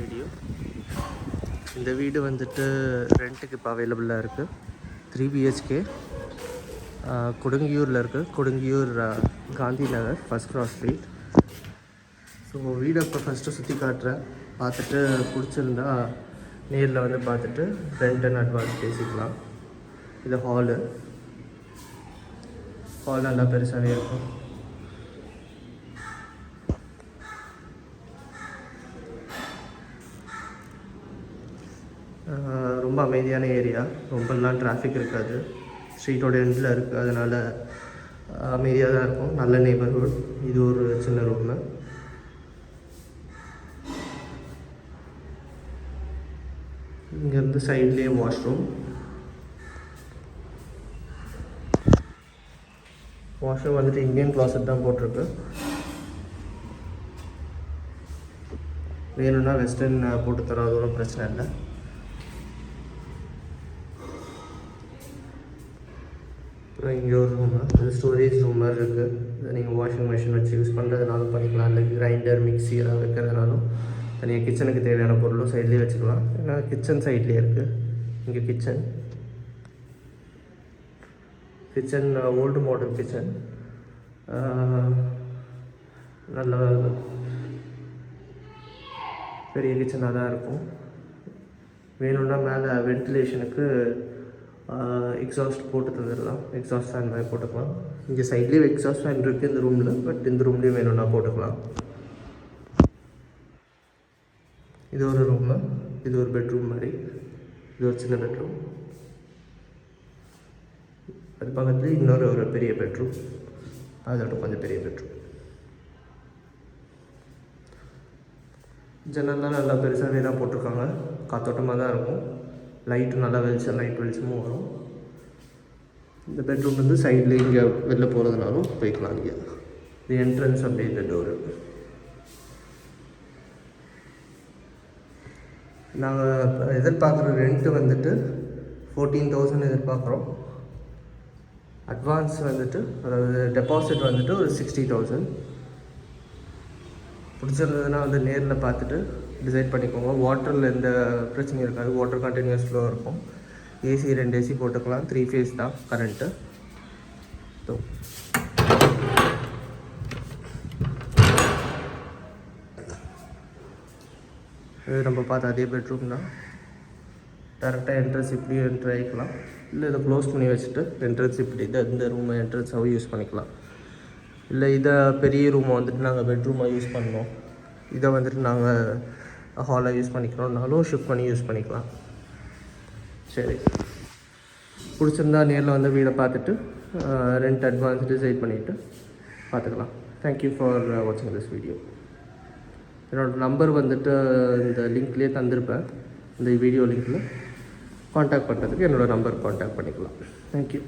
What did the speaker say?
Video இந்த வீடு வந்துட்டு ரெண்ட்டுக்கு இப்போ அவைலபிளாக இருக்குது த்ரீ பிஹெச்கே கொடுங்கியூரில் இருக்குது Kodungaiyur Gandhi Nagar first cross street so வீடை இப்போ ஃபஸ்ட்டு சுற்றி காட்டுறேன். பார்த்துட்டு பிடிச்சிருந்தா நேரில் வந்து பார்த்துட்டு ரெண்ட் அண்ட் அட்வான்ஸ் பேசிக்கலாம். இது ஹாலு ஹால் நல்லா பெருசாகவே இருக்கும். ரொம்ப அமைதியான ஏரியா. ரொம்பலாம் டிராஃபிக் இருக்காது. ஸ்ட்ரீட்டோட எண்டில் இருக்குது அதனால் அமைதியாக தான் இருக்கும். நல்ல நெய்பர்ஹுட் இது ஒரு சின்ன ரூமு இங்கேருந்து சைட்லேயே வாஷ்ரூம் வாஷ்ரூம் வந்துட்டு இந்தியன் கிளாசட் தான் போட்டிருக்கு. வேணும்னா வெஸ்டர்ன் போட்டு தரோம் அது ஒன்றும் பிரச்சனை இல்லை. அப்புறம் இங்கே ஒரு ரூம் அது ஸ்டோரேஜ் ரூம் மாதிரி இருக்குது இதை நீங்கள் வாஷிங் மிஷின் வச்சு யூஸ் பண்ணுறதுனாலும் பண்ணிக்கலாம். இல்லை கிரைண்டர் மிக்ஸி எல்லாம் வைக்கிறதுனாலும் தனியாக கிச்சனுக்கு தேவையான பொருளும் சைட்லேயே வச்சுக்கலாம். ஏன்னா கிச்சன் சைட்லேயே இருக்குது இங்கே kitchen kitchen old model kitchen நல்ல பெரிய கிச்சனாக தான் இருக்கும். வேணும்னா மேலே வென்டிலேஷனுக்கு எக்ஸாஸ்ட் போட்டு தந்துடலாம். எக்ஸாஸ்ட் ஃபேன் மாதிரி போட்டுக்கலாம். இங்கே சைட்லேயே எக்ஸாஸ்ட் ஃபேன் இருக்குது இந்த ரூமில் பட் இந்த ரூம்லேயும் வேணும்னா போட்டுக்கலாம். இது ஒரு ரூமு இது ஒரு பெட்ரூம் மாதிரி. இது ஒரு சின்ன பெட்ரூம் அது பக்கத்தில் இன்னொரு ஒரு பெரிய பெட்ரூம் அதோட கொஞ்சம் பெரிய பெட்ரூம் ஜன்னல்லாம் நல்லா பெருசாகவே தான் போட்டிருக்காங்க. காத்தோட்டமாக தான் இருக்கும். லைட்டும் நல்லா வெளிச்சம் லைட் வெளிச்சமும் வரும். இந்த பெட்ரூம் வந்து சைடில் இங்கே வெளில போகிறதுனாலும் போய்க்கலாம் இங்கே. இது என்ட்ரன்ஸ் அப்படியே இந்த டோரு நாங்கள் எதிர்பார்க்குற ரெண்ட்டு வந்துட்டு ஃபோர்டீன் தௌசண்ட் எதிர்பார்க்குறோம். அட்வான்ஸ் வந்துட்டு அதாவது டெபாசிட் வந்துட்டு ஒரு சிக்ஸ்டி தௌசண்ட் பிடிச்சிருந்ததுன்னா வந்து நேரில் பார்த்துட்டு டிசைட் பண்ணிக்கோங்க. வாட்டரில் எந்த பிரச்சனையும் இருக்காது. வாட்டர் கண்டினியூஸ் ஃப்ளோ இருக்கும். ஏசி ரெண்டு ஏசி போட்டுக்கலாம். த்ரீ ஃபேஸ் தான் கரண்ட்டு ஸோ இது நம்ம பார்த்த அதே பெட்ரூம் தான். டேரெக்டாக என்ட்ரன்ஸ் இப்படியும் என்ட்ரு ஆகிக்கலாம் இல்லை இதை க்ளோஸ் பண்ணி வச்சுட்டு என்ட்ரன்ஸ் இப்படி இதை இந்த ரூமை என்ட்ரன்ஸாகவும் யூஸ் பண்ணிக்கலாம். இல்லை இதை பெரிய ரூமை வந்துட்டு நாங்கள் பெட்ரூமாக யூஸ் பண்ணோம். இதை வந்துட்டு நாங்கள் ஹாலாக யூஸ் பண்ணிக்கிறோம்னாலும் ஷிஃப்ட் பண்ணி யூஸ் பண்ணிக்கலாம். சரி. பிடிச்சிருந்தா நேரில் வந்து வீடை பார்த்துட்டு ரெண்ட் அட்வான்ஸ் டிசைட் பண்ணிவிட்டு பார்த்துக்கலாம். தேங்க்யூ ஃபார் வாட்சிங் திஸ் வீடியோ என்னோடய நம்பர் வந்துட்டு இந்த லிங்க்லேயே தந்திருப்பேன். இந்த வீடியோ லிங்க்கில் காண்டாக்ட் பண்ணுறதுக்கு என்னோடய நம்பர் காண்டாக்ட் பண்ணிக்கலாம். தேங்க்யூ